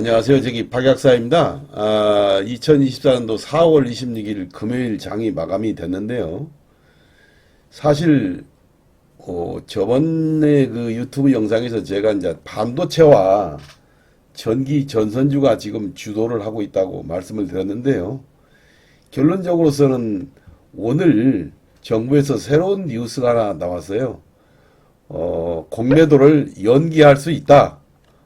안녕하세요. 저기 박약사입니다. 아, 2024년도 4월 26일 금요일 장이 마감이 됐는데요. 사실 어, 저번에 그 유튜브 영상에서 제가 이제 반도체와 전기 전선주가 지금 주도를 하고 있다고 말씀을 드렸는데요. 결론적으로서는 오늘 정부에서 새로운 뉴스가 하나 나왔어요. 어, 공매도를 연기할 수 있다.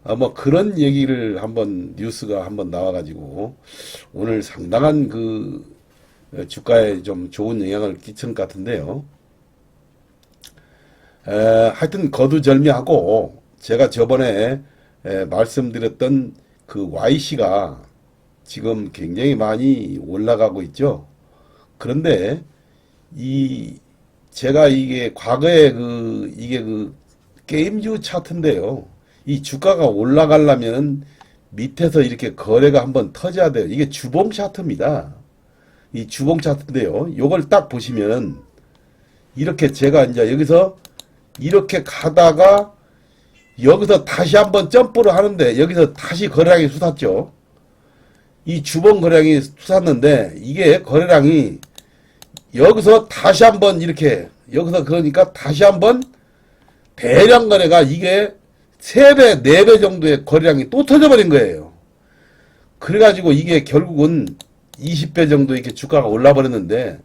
아, 뭐 그런 얘기를 한번 뉴스가 한번 나와가지고 오늘 상당한 그 어, 주가에 좀 좋은 영향을 끼친 것 같은데요. 에, 하여튼 거두절미하고 제가 저번에 에, 말씀드렸던 그 YC가 지금 굉장히 많이 올라가고 있죠. 그런데 이 제가 이게 과거에 그 이게 그 게임주 차트인데요. 이 주가가 올라가려면 밑에서 이렇게 거래가 한번 터져야 돼요. 이게 주봉 차트입니다. 이 주봉 차트인데요. 요걸 딱 보시면 이렇게 제가 이제 여기서 이렇게 가다가 여기서 다시 한번 점프를 하는데 여기서 다시 거래량이 솟았죠. 이 주봉 거래량이 솟았는데 이게 거래량이 여기서 다시 한번 이렇게 여기서 그러니까 다시 한번 대량 거래가 이게 세 배, 네배 정도의 거래량이 또 터져버린 거예요. 그래가지고 이게 결국은 20배 정도 이렇게 주가가 올라버렸는데,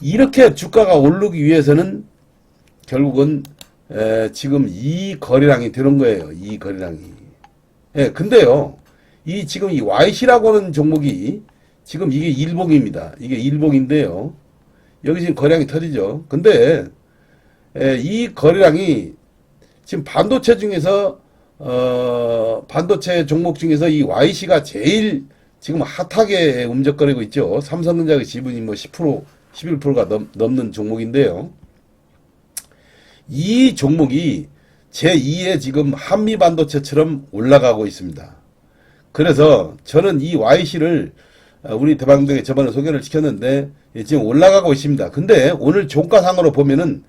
이렇게 주가가 오르기 위해서는 결국은, 에, 지금 이 거래량이 되는 거예요. 이 거래량이. 예, 근데요, 이 지금 이 YC라고 하는 종목이 지금 이게 일봉입니다. 이게 일봉인데요. 여기 지금 거래량이 터지죠. 근데, 에, 이 거래량이 지금 반도체 중에서 어 반도체 종목 중에서 이 YC가 제일 지금 핫하게 움직거리고 있죠. 삼성전자의 지분이 뭐 10% 11%가 넘, 넘는 종목인데요. 이 종목이 제2의 지금 한미 반도체처럼 올라가고 있습니다. 그래서 저는 이 YC를 어, 우리 대방동에 저번에 소개를 시켰는데 예, 지금 올라가고 있습니다. 근데 오늘 종가상으로 보면은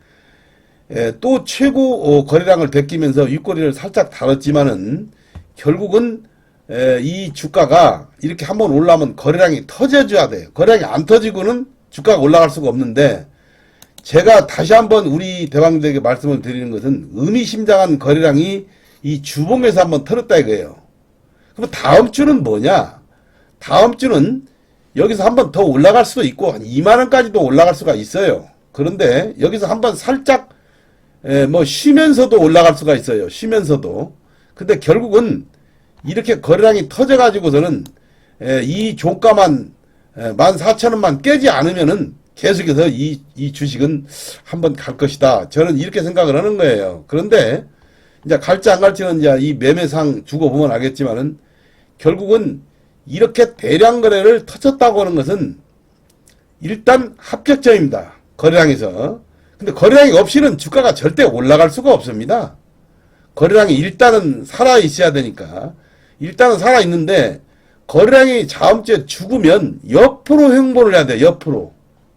예, 또 최고 어, 거래량을 베끼면서 윗꼬리를 살짝 달았지만은 결국은 에, 이 주가가 이렇게 한번 올라오면 거래량이 터져줘야 돼요. 거래량이 안 터지고는 주가가 올라갈 수가 없는데 제가 다시 한번 우리 대방들에게 말씀을 드리는 것은 의미심장한 거래량이 이 주봉에서 한번 터졌다 이거예요. 그럼 다음 주는 뭐냐? 다음 주는 여기서 한번 더 올라갈 수도 있고 한 2만 원까지도 올라갈 수가 있어요. 그런데 여기서 한번 살짝 에, 뭐 쉬면서도 올라갈 수가 있어요. 쉬면서도. 근데 결국은 이렇게 거래량이 터져가지고서는 에, 이 종가만 14,000원만 깨지 않으면은 계속해서 이, 이 주식은 한번 갈 것이다. 저는 이렇게 생각을 하는 거예요. 그런데 이제 갈지 안 갈지는 이제 이 매매상 주고 보면 알겠지만은 결국은 이렇게 대량 거래를 터쳤다고 하는 것은 일단 합격점입니다. 거래량에서. 근데 거래량이 없이는 주가가 절대 올라갈 수가 없습니다. 거래량이 일단은 살아 있어야 되니까. 일단은 살아 있는데 거래량이 다음 주에 죽으면 옆으로 횡보를 해야 돼요. 옆으로.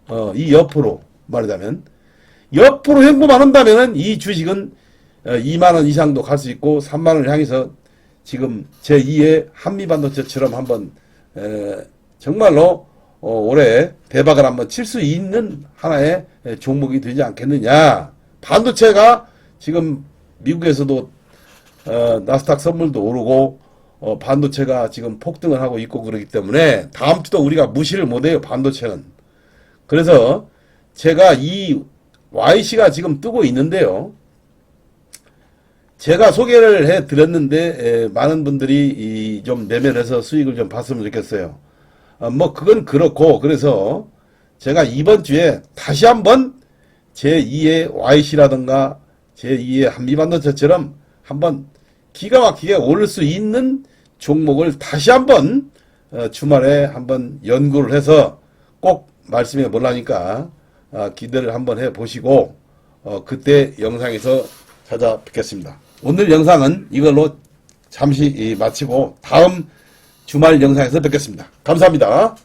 어, 이 옆으로 말하자면 옆으로 횡보만 한다면은 이 주식은 2만 원 이상도 갈 수 있고 3만 원을 향해서 지금 제2의 한미반도체처럼 한번 에, 정말로 어, 올해 대박을 한번 칠 수 있는 하나의 종목이 되지 않겠느냐. 반도체가 지금 미국에서도 어, 나스닥 선물도 오르고 어, 반도체가 지금 폭등을 하고 있고 그러기 때문에 다음 주도 우리가 무시를 못해요. 반도체는. 그래서 제가 이 YC가 지금 뜨고 있는데요. 제가 소개를 해 드렸는데 에, 많은 분들이 이좀 매매를 해서 수익을 좀 봤으면 좋겠어요. 어, 뭐 그건 그렇고 그래서 제가 이번 주에 다시 한번 제2의 YC라든가 제2의 한미반도체처럼 한번 기가 막히게 오를 수 있는 종목을 다시 한번 어, 주말에 한번 연구를 해서 꼭 말씀해 보려니까 아, 기대를 한번 해 보시고 어, 그때 영상에서 찾아뵙겠습니다. 오늘 영상은 이걸로 잠시 이, 마치고 다음 주말 영상에서 뵙겠습니다. 감사합니다.